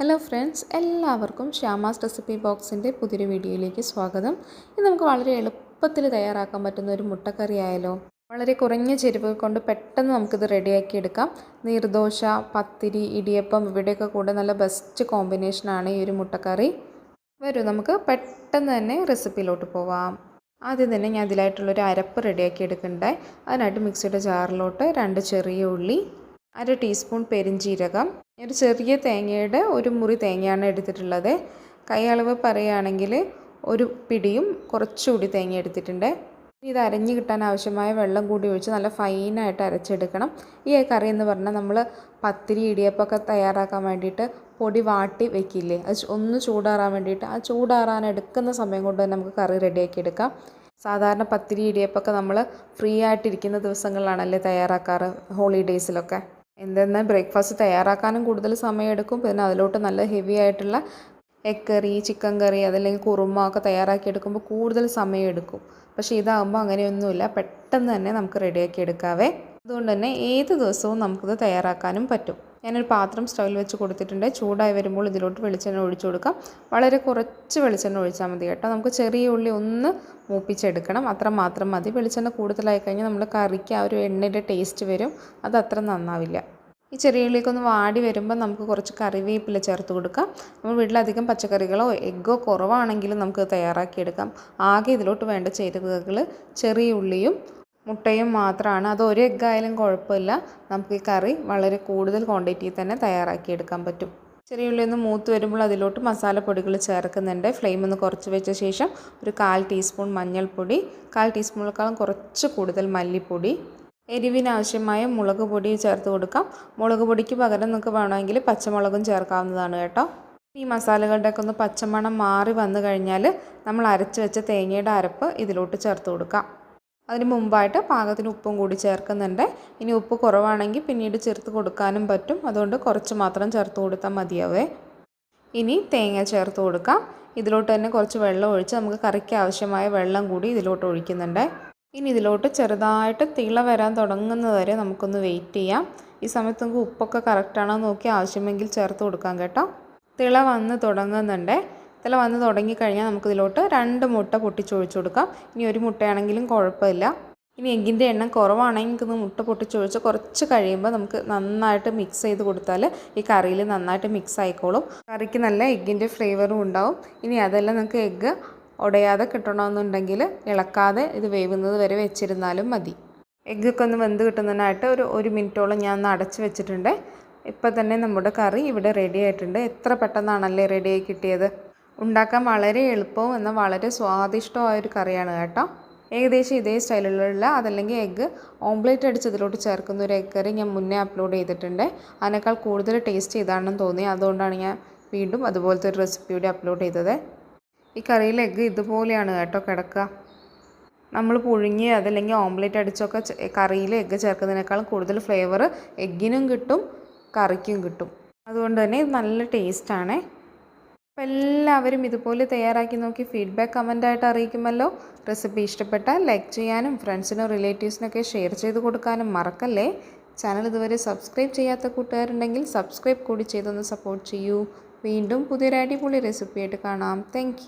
Hello friends എല്ലാവർക്കും Shyama's recipe ബോക്സിന്റെ പുതിയൊരു വീഡിയോയിലേക്ക് സ്വാഗതം. ഇത് നമുക്ക് വളരെ എളുപ്പത്തിൽ തയ്യാറാക്കാൻ പറ്റുന്ന ഒരു മുട്ടക്കറി ആയാലോ വളരെ കുറഞ്ഞ ചേരുവകൾ കൊണ്ട് പെട്ടെന്ന് നമുക്കിത് റെഡിയാക്കി എടുക്കാം. നീർദോശ പത്തിരി ഇടിയപ്പം ഇവിടെയൊക്കെ കൂടെ നല്ല ബെസ്റ്റ് കോമ്പിനേഷനാണ് ഈ ഒരു മുട്ടക്കറി. വരൂ നമുക്ക് പെട്ടെന്ന് തന്നെ റെസിപ്പിയിലോട്ട് പോവാം. ആദ്യം തന്നെ ഞാൻ അതിലായിട്ടുള്ളൊരു അരപ്പ് റെഡിയാക്കി എടുക്കണ്ടേ അതിനായിട്ട് മിക്സിയുടെ ജാറിലോട്ട് രണ്ട് ചെറിയ ഉള്ളി അര ടീസ്പൂൺ പെരിഞ്ജീരകം ഒരു ചെറിയ തേങ്ങയുടെ ഒരു മുറി തേങ്ങയാണ് എടുത്തിട്ടുള്ളത്. കൈ അളവ് പറയുകയാണെങ്കിൽ ഒരു പിടിയും കുറച്ചുകൂടി തേങ്ങ എടുത്തിട്ടുണ്ട്. ഇത് അരഞ്ഞു കിട്ടാൻ ആവശ്യമായ വെള്ളം കൂടി ഒഴിച്ച് നല്ല ഫൈനായിട്ട് അരച്ചെടുക്കണം. ഈ കറി എന്ന് പറഞ്ഞാൽ നമ്മൾ പത്തിരി ഇടിയപ്പമൊക്കെ തയ്യാറാക്കാൻ വേണ്ടിയിട്ട് പൊടി വാട്ടി വെക്കില്ലേ? അത് ഒന്ന് ചൂടാറാൻ വേണ്ടിയിട്ട് ആ ചൂടാറാൻ എടുക്കുന്ന സമയം കൊണ്ട് തന്നെ നമുക്ക് കറി റെഡിയാക്കി എടുക്കാം. സാധാരണ പത്തിരി ഇടിയപ്പമൊക്കെ നമ്മൾ ഫ്രീ ആയിട്ടിരിക്കുന്ന ദിവസങ്ങളിലാണല്ലേ തയ്യാറാക്കാറ് ഹോളിഡേയ്സിലൊക്കെ. എന്തെന്നാൽ ബ്രേക്ക്ഫാസ്റ്റ് തയ്യാറാക്കാനും കൂടുതൽ സമയമെടുക്കും. പിന്നെ അതിലോട്ട് നല്ല ഹെവി ആയിട്ടുള്ള എഗ് കറി ചിക്കൻ കറി അതല്ലെങ്കിൽ കുറുമ ഒക്കെ തയ്യാറാക്കി എടുക്കുമ്പോൾ കൂടുതൽ സമയമെടുക്കും. പക്ഷേ ഇതാകുമ്പോൾ അങ്ങനെയൊന്നുമില്ല. പെട്ടെന്ന് തന്നെ നമുക്ക് റെഡിയാക്കി എടുക്കാവേ. അതുകൊണ്ട് തന്നെ ഏത് ദിവസവും നമുക്കിത് തയ്യാറാക്കാനും പറ്റും. ഞാനൊരു പാത്രം സ്റ്റൗവിൽ വെച്ച് കൊടുത്തിട്ടുണ്ട്. ചൂടായി വരുമ്പോൾ ഇതിലോട്ട് വെളിച്ചെണ്ണ ഒഴിച്ചു കൊടുക്കാം. വളരെ കുറച്ച് വെളിച്ചെണ്ണ ഒഴിച്ചാൽ മതി കേട്ടോ. നമുക്ക് ചെറിയ ഉള്ളി ഒന്ന് മൂപ്പിച്ചെടുക്കണം. അത്ര മാത്രം മതി. വെളിച്ചെണ്ണ കൂടുതലായി കഴിഞ്ഞാൽ നമ്മൾ കറിക്ക് ആ ഒരു എണ്ണയുടെ ടേസ്റ്റ് വരും. അത് അത്ര നന്നാവില്ല. ഈ ചെറിയ ഉള്ളിക്കൊന്ന് വാടി വരുമ്പോൾ നമുക്ക് കുറച്ച് കറിവേപ്പില ചേർത്ത് കൊടുക്കാം. നമ്മൾ വീട്ടിലധികം പച്ചക്കറികളോ എഗ്ഗോ കുറവാണെങ്കിലും നമുക്ക് തയ്യാറാക്കിയെടുക്കാം. ആകെ ഇതിലോട്ട് വേണ്ട ചേരുവകൾ ചെറിയ ഉള്ളിയും മുട്ടയും മാത്രമാണ് അത് ഒരു എഗ്ഗായാലും കുഴപ്പമില്ല. നമുക്ക് ഈ കറി വളരെ കൂടുതൽ ക്വാണ്ടിറ്റിയിൽ തന്നെ തയ്യാറാക്കിയെടുക്കാൻ പറ്റും. ചെറിയ ഉള്ളി ഒന്ന് മൂത്ത് വരുമ്പോൾ അതിലോട്ട് മസാലപ്പൊടികൾ ചേർക്കുന്നുണ്ട്. ഫ്ലെയിം ഒന്ന് കുറച്ച് വെച്ച ശേഷം ഒരു കാൽ ടീസ്പൂൺ മഞ്ഞൾപ്പൊടി കാൽ ടീസ്പൂണിനേക്കാളും കുറച്ച് കൂടുതൽ മല്ലിപ്പൊടി എരിവിനാവശ്യമായ മുളക് പൊടി ചേർത്ത് കൊടുക്കാം. മുളക് പൊടിക്ക് പകരം നിങ്ങൾക്ക് വേണമെങ്കിൽ പച്ചമുളകും ചേർക്കാവുന്നതാണ് കേട്ടോ. ഈ മസാലകളുടെയൊക്കെ ഒന്ന് പച്ചമണം മാറി വന്നു കഴിഞ്ഞാൽ നമ്മൾ അരച്ച് വെച്ച തേങ്ങയുടെ അരപ്പ് ഇതിലോട്ട് ചേർത്ത് കൊടുക്കാം. അതിന് മുമ്പായിട്ട് പാകത്തിന് ഉപ്പും കൂടി ചേർക്കുന്നുണ്ട്. ഇനി ഉപ്പ് കുറവാണെങ്കിൽ പിന്നീട് ചേർത്ത് കൊടുക്കാനും പറ്റും. അതുകൊണ്ട് കുറച്ച് മാത്രം ചേർത്ത് കൊടുത്താൽ മതിയാവേ. ഇനി തേങ്ങ ചേർത്ത് കൊടുക്കാം. ഇതിലോട്ട് തന്നെ കുറച്ച് വെള്ളം ഒഴിച്ച് നമുക്ക് കറിക്ക് ആവശ്യമായ വെള്ളം കൂടി ഇതിലോട്ട് ഒഴിക്കുന്നുണ്ട്. ഇനി ഇതിലോട്ട് ചെറുതായിട്ട് തിള വരാൻ തുടങ്ങുന്നത് വരെ നമുക്കൊന്ന് വെയിറ്റ് ചെയ്യാം. ഈ സമയത്ത് നമുക്ക് ഉപ്പൊക്കെ കറക്റ്റാണോ നോക്കി ആവശ്യമെങ്കിൽ ചേർത്ത് കൊടുക്കാം കേട്ടോ. തിള വന്ന് തുടങ്ങുന്നുണ്ട്. തിള വന്ന് തുടങ്ങിക്കഴിഞ്ഞാൽ നമുക്കിതിലോട്ട് രണ്ട് മുട്ട പൊട്ടിച്ചൊഴിച്ചു കൊടുക്കാം. ഇനി ഒരു മുട്ടയാണെങ്കിലും കുഴപ്പമില്ല. ഇനി എഗ്ഗിന്റെ എണ്ണം കുറവാണെങ്കിൽ നമുക്ക് മുട്ട പൊട്ടിച്ചൊഴിച്ച് കുറച്ച് കഴിയുമ്പോൾ നമുക്ക് നന്നായിട്ട് മിക്സ് ചെയ്ത് കൊടുത്താൽ ഈ കറിയിൽ നന്നായിട്ട് മിക്സ് ആയിക്കോളും. കറിക്ക് നല്ല എഗ്ഗിന്റെ ഫ്ലേവറും ഉണ്ടാവും. ഇനി അതെല്ലാം നമുക്ക് എഗ്ഗ് ഉടയാതെ കിട്ടണമെന്നുണ്ടെങ്കിൽ ഇളക്കാതെ ഇത് വേവുന്നത് വരെ വെച്ചിരുന്നാലും മതി. എഗ്ഗൊക്കെ ഒന്ന് വെന്ത് കിട്ടുന്നതിനായിട്ട് ഒരു ഒരു മിനിറ്റോളം ഞാൻ ഒന്ന് അടച്ച് വെച്ചിട്ടുണ്ട്. ഇപ്പം തന്നെ നമ്മുടെ കറി ഇവിടെ റെഡി ആയിട്ടുണ്ട്. എത്ര പെട്ടെന്നാണല്ലേ റെഡിയായി കിട്ടിയത്? ഉണ്ടാക്കാൻ വളരെ എളുപ്പവും എന്നാൽ വളരെ സ്വാദിഷ്ടമായ ഒരു കറിയാണ് കേട്ടോ. ഏകദേശം ഇതേ സ്റ്റൈലിലുള്ള അതല്ലെങ്കിൽ എഗ്ഗ് ഓംപ്ലേറ്റ് അടിച്ച് ഇതിലോട്ട് ചേർക്കുന്ന ഒരു എഗ് കറി ഞാൻ മുന്നേ അപ്ലോഡ് ചെയ്തിട്ടുണ്ട്. അതിനേക്കാൾ കൂടുതൽ ടേസ്റ്റ് ചെയ്താണെന്ന് തോന്നി. അതുകൊണ്ടാണ് ഞാൻ വീണ്ടും അതുപോലത്തെ ഒരു റെസിപ്പി കൂടി അപ്ലോഡ് ചെയ്തത്. ഈ കറിയിൽ എഗ്ഗ് ഇതുപോലെയാണ് കേട്ടോ കിടക്കുക. നമ്മൾ പുഴുങ്ങി അതല്ലെങ്കിൽ ഓംപ്ലേറ്റ് അടിച്ചൊക്കെ കറിയിൽ എഗ്ഗ് ചേർക്കുന്നതിനേക്കാളും കൂടുതൽ ഫ്ലേവർ എഗ്ഗിനും കിട്ടും കറിക്കും കിട്ടും. അതുകൊണ്ട് തന്നെ ഇത് നല്ല ടേസ്റ്റാണ് അപ്പോൾ എല്ലാവരും ഇതുപോലെ തയ്യാറാക്കി നോക്കി ഫീഡ്ബാക്ക് കമന്റായിട്ട് അറിയിക്കുമല്ലോ. റെസിപ്പി ഇഷ്ടപ്പെട്ടാൽ ലൈക്ക് ചെയ്യാനും ഫ്രണ്ട്സിനും റിലേറ്റീവ്സിനൊക്കെ ഷെയർ ചെയ്ത് കൊടുക്കാനും മറക്കല്ലേ? ചാനൽ ഇതുവരെ സബ്സ്ക്രൈബ് ചെയ്യാത്ത കൂട്ടുകാരുണ്ടെങ്കിൽ സബ്സ്ക്രൈബ് കൂടി ചെയ്തൊന്ന് സപ്പോർട്ട് ചെയ്യൂ. വീണ്ടും പുതിയൊരു അടിപൊളി റെസിപ്പിയായിട്ട് കാണാം. താങ്ക്